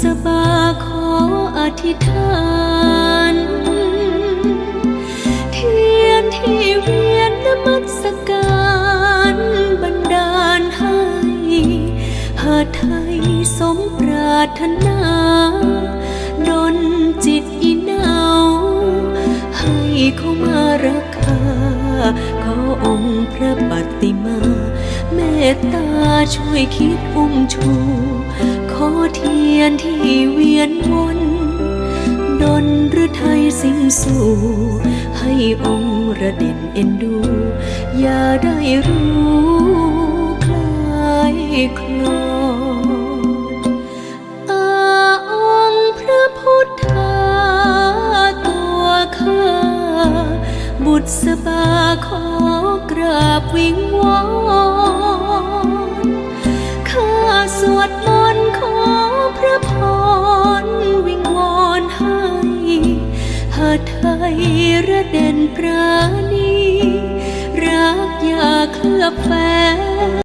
สบาขออธิษฐาน หาไทยสมปรารถนาดนจิตอีนาวให้เขามารักษาขอองค์พระปฏิมาเมตตาช่วยคิดอุ้มชู ขอเทียนที่เวียนวนดนหรือไทยสิ้นสู่ ให้องค์ระเด็นเอ็นดู อย่าได้รู้คลายคลอ บุตรสบาขอกราบวิงวอนข้าสวดมนต์ขอพระพรวิงวอนให้หาไทยระเด่นปราณีรักอย่าเคลือบแฝง